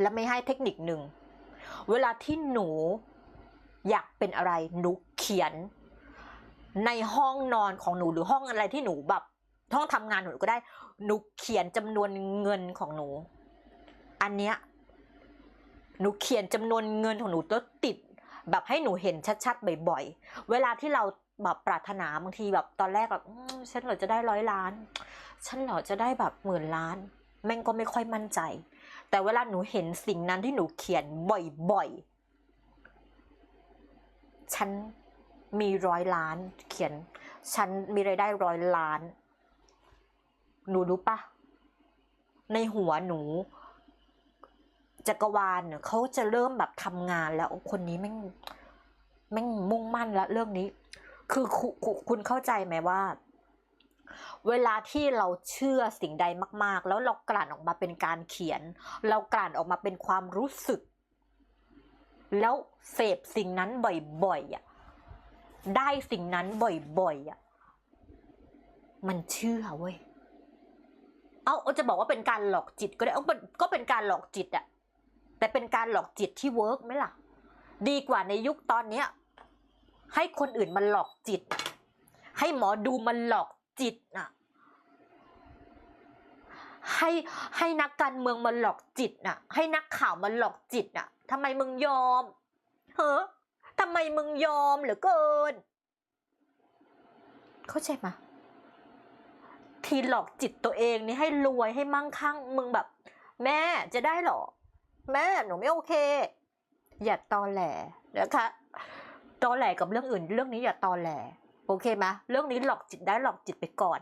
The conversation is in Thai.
และไม่ให้เทคนิคหนึ่ง เวลาที่หนูอยากเป็นอะไรหนูเขียน ในห้องนอนของหนูหรือห้องอะไรที่หนูแบบห้องทำงานหนูก็ได้ หนูเขียนจำนวนเงินของหนู อันเนี้ยหนูเขียนจำนวนเงินของหนูแล้วติด แบบให้หนูเห็นชัดๆบ่อยๆ เวลาที่เราแบบปรารถนาบางทีแบบตอนแรกแบบฉันเหรอจะได้ร้อยล้าน ฉันเหรอจะได้แบบหมื่นล้าน แม่งก็ไม่ค่อยมั่นใจ แต่เวลาหนูเห็นสิ่งนั้นที่หนูเขียนบ่อยๆ ฉันมีร้อยล้าน เขียน ฉันมีรายได้ร้อยล้าน หนูรู้ปะในหัวหนูจักรวาลเนี่ยเขาจะเริ่มแบบทำงานแล้วคนนี้แม่งแม่งมุ่งมั่นแล้วเรื่องนี้ คือคคคุณเข้าใจไหมว่า เวลาที่เราเชื่อสิ่งใดมาก ๆ แล้วเรากลั่นออกมาเป็นการเขียน เรากลั่นออกมาเป็นความรู้สึก แล้วเสพสิ่งนั้นบ่อยๆอะได้สิ่งนั้นบ่อยๆอะมันเชื่อเว้ยเอาเอาจะบอกว่าเป็นการหลอกจิตก็ได้เอาก็เป็นการหลอกจิตอะแต่เป็นการหลอกจิตที่เวิร์กไหมล่ะ ดีกว่าในยุคตอนเนี้ยให้คนอื่นมาหลอกจิต ให้หมอดูมาหลอก จิตน่ะให้ให้นักการเมืองมาหลอกจิตน่ะ ให้นักข่าวมาหลอกจิตน่ะทำไมมึงยอมเฮ้อทำไมมึงยอมเหลือเกิน เข้าใจไหมทีหลอกจิตตัวเองนี่ให้รวยให้มั่งคั่ง มึงแบบ แม่จะได้เหรอ แม่หนูไม่โอเค อย่าตอแหลนะคะตอแหลกับเรื่องอื่น เรื่องนี้อย่าตอแหล โอเคไหมเรื่องนี้หลอกจิตได้หลอกจิตไปก่อน